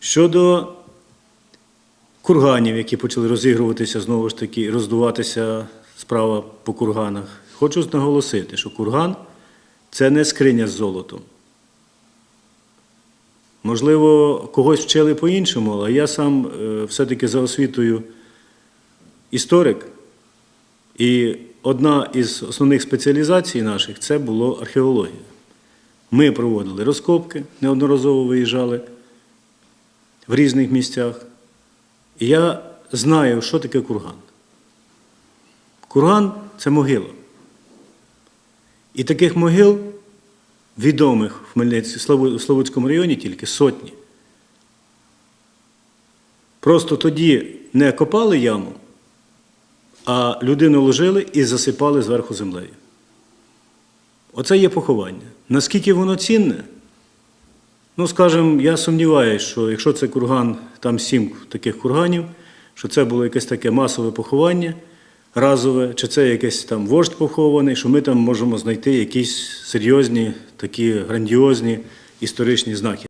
Щодо курганів, які почали розігруватися, знову ж таки, роздуватися справа по курганах, хочу наголосити, що курган це не скриня з золотом. Можливо, когось вчили по-іншому, але я сам е, все-таки за освітою історик. І одна із основних спеціалізацій наших це було археологія. Ми проводили розкопки, неодноразово виїжджали в різних місцях. І я знаю, що таке курган. Курган це могила. І таких могил відомих в Хмельниці, Славу- Славутському районі тільки сотні. Просто тоді не копали яму, а людину ложили і засипали зверху землею. Оце є поховання. Наскільки воно цінне? Ну, скажімо, я сумніваюся, що якщо це курган, там сім таких курганів, що це було якесь таке масове поховання разове, чи це якийсь там вождь похований, що ми там можемо знайти якісь серйозні, такі грандіозні історичні знаки.